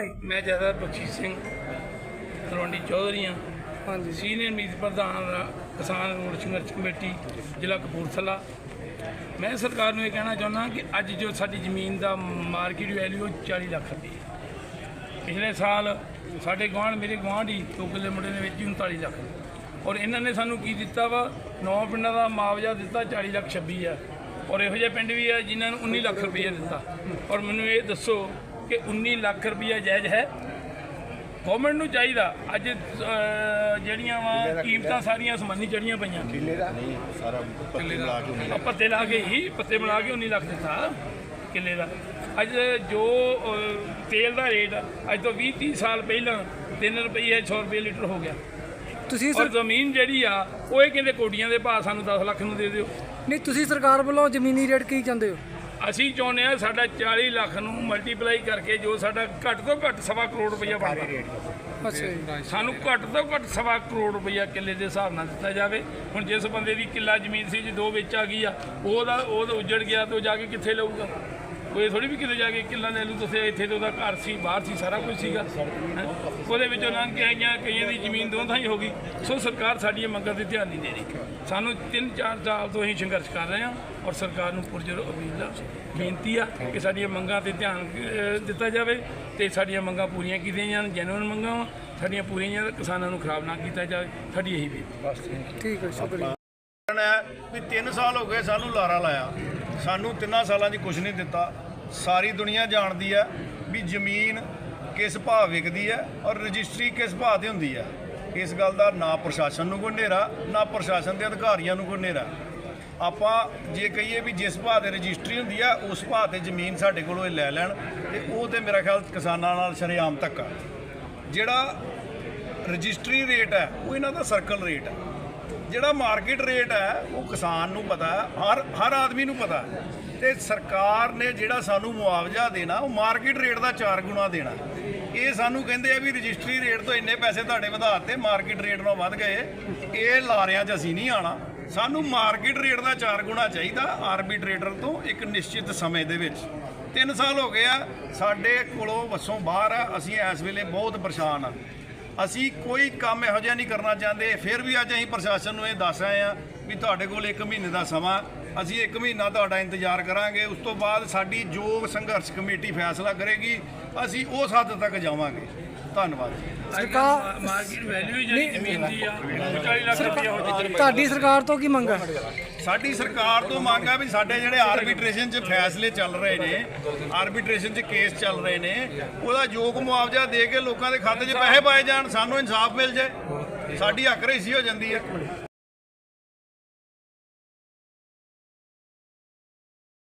ਮੈਂ ਜਥੇਦਾਰ ਬਖਸ਼ੀਸ਼ ਸਿੰਘ ਤਲਵੰਡੀ ਚੌਧਰੀ ਹਾਂ। ਹਾਂਜੀ। ਸੀਨੀਅਰ ਮੀਤ ਪ੍ਰਧਾਨ ਰਾ- ਕਿਸਾਨ ਰੋਡ ਸੰਘਰਸ਼ ਕਮੇਟੀ ਜ਼ਿਲ੍ਹਾ ਕਪੂਰਥਲਾ। ਮੈਂ ਸਰਕਾਰ ਨੂੰ ਇਹ ਕਹਿਣਾ ਚਾਹੁੰਦਾ ਕਿ ਅੱਜ ਜੋ ਸਾਡੀ ਜ਼ਮੀਨ ਦਾ ਮਾਰਕੀਟ ਵੈਲਿਊ 40 ਲੱਖ ਰੁਪਏ ਹੈ। ਪਿਛਲੇ ਸਾਲ ਸਾਡੇ ਗੁਆਂਢ ਮੇਰੇ ਗੁਆਂਢੀ ਦੋ ਕਿੱਲੇ ਮੁੰਡੇ ਨੇ ਵੇਚੀ 39 ਲੱਖ। ਔਰ ਇਹਨਾਂ ਨੇ ਸਾਨੂੰ ਕੀ ਦਿੱਤਾ ਵਾ? ਨੌ ਪਿੰਡਾਂ ਦਾ ਮੁਆਵਜ਼ਾ ਦਿੱਤਾ 40 ਲੱਖ 26 ਆ ਔਰ ਇਹੋ ਜਿਹੇ ਪਿੰਡ ਵੀ ਆ ਜਿਨ੍ਹਾਂ ਨੂੰ 19 ਲੱਖ ਰੁਪਏ ਦਿੱਤਾ। ਔਰ ਮੈਨੂੰ ਇਹ ਦੱਸੋ ਕਿ 19 ਲੱਖ ਰੁਪਏ ਜਾਇਜ਼ ਹੈ। ਗਵਰਨਮੈਂਟ ਨੂੰ ਚਾਹੀਦਾ ਅੱਜ ਜਿਹੜੀਆਂ ਵਾ ਕੀਮਤਾਂ ਸਾਰੀਆਂ ਅਸਮਾਨੀ ਚੜੀਆਂ ਪਈਆਂ। ਨਹੀਂ ਸਾਰਾ ਪੱਤੀ ਮਿਲਾ ਕੇ ਪੱਤੇ ਲਾ ਕੇ ਹੀ ਪੱਤੇ ਮਿਲਾ ਕੇ 19 ਲੱਖ ਦਿੱਤਾ ਕਿੱਲੇ ਦਾ। ਅੱਜ ਜੋ ਤੇਲ ਦਾ ਰੇਟ ਅੱਜ ਤੋਂ 20 30 ਸਾਲ ਪਹਿਲਾਂ 3 ਰੁਪਏ 100 ਰੁਪਏ ਲੀਟਰ ਹੋ ਗਿਆ। ਤੁਸੀਂ ਸਰ ਜ਼ਮੀਨ ਜਿਹੜੀ ਆ ਉਹ ਇਹ ਕਹਿੰਦੇ ਕੋਡੀਆਂ ਦੇ ਭਾਅ ਸਾਨੂੰ 10 ਲੱਖ ਨੂੰ ਦੇ ਦਿਓ। ਨਹੀਂ ਤੁਸੀਂ ਸਰਕਾਰ ਵੱਲੋਂ ਜ਼ਮੀਨੀ ਰੇਟ ਕੀ ਚਾਹੁੰਦੇ ਹੋ? ਅਸੀਂ ਚਾਹੁੰਦੇ ਆ ਸਾਡਾ 40 ਲੱਖ ਨੂੰ ਮਲਟੀਪਲਾਈ ਕਰਕੇ ਜੋ ਸਾਡਾ ਘੱਟ ਤੋਂ ਘੱਟ ਸਵਾ ਕਰੋੜ ਰੁਪਈਆ ਬਣਦਾ। ਅੱਛਾ ਸਾਨੂੰ ਘੱਟ ਤੋਂ ਘੱਟ ਸਵਾ ਕਰੋੜ ਰੁਪਈਆ ਕਿੱਲੇ ਦੇ ਹਿਸਾਬ ਨਾਲ ਦਿੱਤਾ ਜਾਵੇ। ਹੁਣ ਜਿਸ ਬੰਦੇ ਦੀ ਕਿੱਲਾ ਜ਼ਮੀਨ ਸੀ ਜੇ ਦੋ ਵਿੱਚ ਆ ਗਈ ਆ ਉਹਦਾ ਉਹ ਤਾਂ ਉੱਜੜ ਗਿਆ ਤੇ ਉਹ ਜਾ ਕੇ ਕਿੱਥੇ ਲਊਗਾ? ਕੋਈ ਥੋੜੀ ਵੀ ਕਿਤੇ ਜਾ ਕੇ ਕਿੱਲਾ ਲੈ ਲੂ ਤੁਸੀਂ ਇੱਥੇ ਤੇ ਉਹਦਾ ਘਰ ਸੀ ਬਾਹਰ ਸੀ ਸਾਰਾ ਕੁਝ ਸੀਗਾ। ਉਹਦੇ ਵਿੱਚੋਂ ਲੰਘ ਕੇ ਆਈਆਂ ਕਈਆਂ ਦੀ ਜ਼ਮੀਨ ਦੋ ਥਾਂ ਹੀ ਹੋ ਗਈ। ਸੋ ਸਰਕਾਰ ਸਾਡੀਆਂ ਮੰਗਾਂ ਤੇ ਧਿਆਨ ਨਹੀਂ ਦੇ ਰਹੀ। ਸਾਨੂੰ 3-4 ਸਾਲ ਤੋਂ ਅਸੀਂ ਸੰਘਰਸ਼ ਕਰ ਰਹੇ ਹਾਂ ਔਰ ਸਰਕਾਰ ਨੂੰ ਪੁਰਜਰ ਅਪੀਲ ਆ ਬੇਨਤੀ ਆ ਕਿ ਸਾਡੀਆਂ ਮੰਗਾਂ ਤੇ ਧਿਆਨ ਦਿੱਤਾ ਜਾਵੇ ਤੇ ਸਾਡੀਆਂ ਮੰਗਾਂ ਪੂਰੀਆਂ ਕੀਤੀਆਂ ਜਾਣ ਜੈਨੂਇਨ ਮੰਗਾਂ ਵਾਂ, ਸਾਡੀਆਂ ਪੂਰੀਆਂ ਜਾਣ ਕਿਸਾਨਾਂ ਨੂੰ ਖਰਾਬ ਨਾ ਕੀਤਾ ਜਾਵੇ। ਸਾਡੀ ਇਹੀ ਬੇਨਤੀ। ਠੀਕ ਹੈ ਸ਼ੁਕਰੀਆ। ਕਾਰਨ ਹੈ ਵੀ 3 ਸਾਲ ਹੋ ਗਏ ਸਾਨੂੰ ਲਾਰਾ ਲਾਇਆ। ਸਾਨੂੰ ਤਿੰਨਾਂ ਸਾਲਾਂ 'ਚ ਕੁਝ ਨਹੀਂ ਦਿੱਤਾ। ਸਾਰੀ ਦੁਨੀਆ ਜਾਣਦੀ ਹੈ ਵੀ ਜ਼ਮੀਨ ਕਿਸ ਭਾਅ ਵਿਕਦੀ ਹੈ ਔਰ ਰਜਿਸਟਰੀ ਕਿਸ ਭਾਅ ਤੇ ਹੁੰਦੀ ਹੈ। ਇਸ ਗੱਲ ਦਾ ਨਾ ਪ੍ਰਸ਼ਾਸਨ ਨੂੰ ਕੋਈ ਹਨੇਰਾ, ਨਾ ਪ੍ਰਸ਼ਾਸਨ ਦੇ ਅਧਿਕਾਰੀਆਂ ਨੂੰ ਕੋਈ ਹਨੇਰਾ। ਆਪਾਂ ਜੇ ਕਹੀਏ ਵੀ ਜਿਸ ਭਾਅ ਤੇ ਰਜਿਸਟਰੀ ਹੁੰਦੀ ਆ ਉਸ ਭਾਅ ਤੇ ਜ਼ਮੀਨ ਸਾਡੇ ਕੋਲੋਂ ਇਹ ਲੈ ਲੈਣ ਤੇ ਉਹ ਤੇ ਮੇਰਾ ਖਿਆਲ ਕਿਸਾਨਾਂ ਨਾਲ ਸ਼ਰੇਆਮ ਧੱਕਾ। ਜਿਹੜਾ ਰਜਿਸਟਰੀ ਰੇਟ ਹੈ, ਉਹ ਇਹਨਾਂ ਦਾ ਸਰਕਲ ਰੇਟ ਹੈ। ਜਿਹੜਾ ਮਾਰਕੀਟ ਰੇਟ ਹੈ, ਉਹ ਕਿਸਾਨ ਨੂੰ ਪਤਾ ਹੈ, ਹਰ ਹਰ ਆਦਮੀ ਨੂੰ ਪਤਾ ਹੈ। ਤੇ ਸਰਕਾਰ ਨੇ ਜਿਹੜਾ ਸਾਨੂੰ ਮੁਆਵਜ਼ਾ ਦੇਣਾ, ਉਹ ਮਾਰਕੀਟ ਰੇਟ ਦਾ 4 ਗੁਣਾ ਦੇਣਾ। ਇਹ ਸਾਨੂੰ ਕਹਿੰਦੇ ਆ ਵੀ ਰਜਿਸਟਰੀ ਰੇਟ ਤੋਂ ਇੰਨੇ ਪੈਸੇ ਤੁਹਾਡੇ ਵਧਾਤੇ ਮਾਰਕੀਟ ਰੇਟ ਨਾਲ ਵੱਧ ਗਏ। ਇਹ ਲਾਰਿਆਂ 'ਚ ਅਸੀਂ ਨਹੀਂ ਆਣਾ ਸਾਨੂੰ ਮਾਰਕੀਟ ਰੇਟ ਦਾ 4 ਗੁਣਾ ਚਾਹੀਦਾ ਆਰਬੀਟਰੇਟਰ ਤੋਂ ਇੱਕ ਨਿਸ਼ਚਿਤ ਸਮੇਂ ਦੇ ਵਿੱਚ। 3 ਸਾਲ ਹੋ ਗਏ ਆ, ਸਾਡੇ ਕੋਲੋਂ ਵਸੋਂ ਬਾਹਰ ਆ, ਅਸੀਂ ਇਸ ਵੇਲੇ ਬਹੁਤ ਪਰੇਸ਼ਾਨ ਆ। ਅਸੀਂ ਕੋਈ ਕੰਮ ਇਹੋ ਜਿਹਾ ਨਹੀਂ ਕਰਨਾ ਚਾਹੁੰਦੇ। ਫਿਰ ਵੀ ਅੱਜ ਅਸੀਂ ਪ੍ਰਸ਼ਾਸਨ ਨੂੰ ਇਹ ਦੱਸ ਰਹੇ ਆ ਵੀ ਤੁਹਾਡੇ ਕੋਲ 1 ਮਹੀਨੇ ਦਾ ਸਮਾਂ ਅਸੀਂ 1 ਮਹੀਨਾ ਤੁਹਾਡਾ ਇੰਤਜ਼ਾਰ ਕਰਾਂਗੇ। ਉਸ ਤੋਂ ਬਾਅਦ ਸਾਡੀ ਜੋ ਸੰਘਰਸ਼ ਕਮੇਟੀ ਫੈਸਲਾ ਕਰੇਗੀ ਅਸੀਂ ਉਸ ਹੱਦ ਤੱਕ ਜਾਵਾਂਗੇ। ਧੰਨਵਾਦ ਜੀ। ਸਰਕਾਰ- ਮਾਰਕੀਟ ਵੈਲਿਊ ਜਿਹੜੀ ਜ਼ਮੀਨ ਦੀ ਆ ਉਹ 40 ਲੱਖ ਰੁਪਏ ਹੋ ਗਈ ਤੁਹਾਡੀ ਸਰਕਾਰ ਤੋਂ ਕੀ ਮੰਗ ਹੈ? ਸਾਡੀ ਸਰਕਾਰ ਤੋਂ ਮੰਗ ਆ ਵੀ ਸਾਡੇ ਜਿਹੜੇ ਆਰਬਿਟ੍ਰੇਸ਼ਨ 'ਚ ਫੈਸਲੇ ਚੱਲ ਰਹੇ ਨੇ ਆਰਬਿਟ੍ਰੇਸ਼ਨ 'ਚ ਕੇਸ ਚੱਲ ਰਹੇ ਨੇ, ਉਹਦਾ ਯੋਗ ਮੁਆਵਜ਼ਾ ਦੇ ਕੇ ਲੋਕਾਂ ਦੇ ਖਾਤੇ 'ਚ ਪੈਸੇ ਪਾਏ ਜਾਣ, ਸਾਨੂੰ ਇਨਸਾਫ ਮਿਲ ਜਾਏ। ਸਾਡੀ ਹੱਕ ਰਈਸੀ ਹੋ ਜਾਂਦੀ ਹੈ।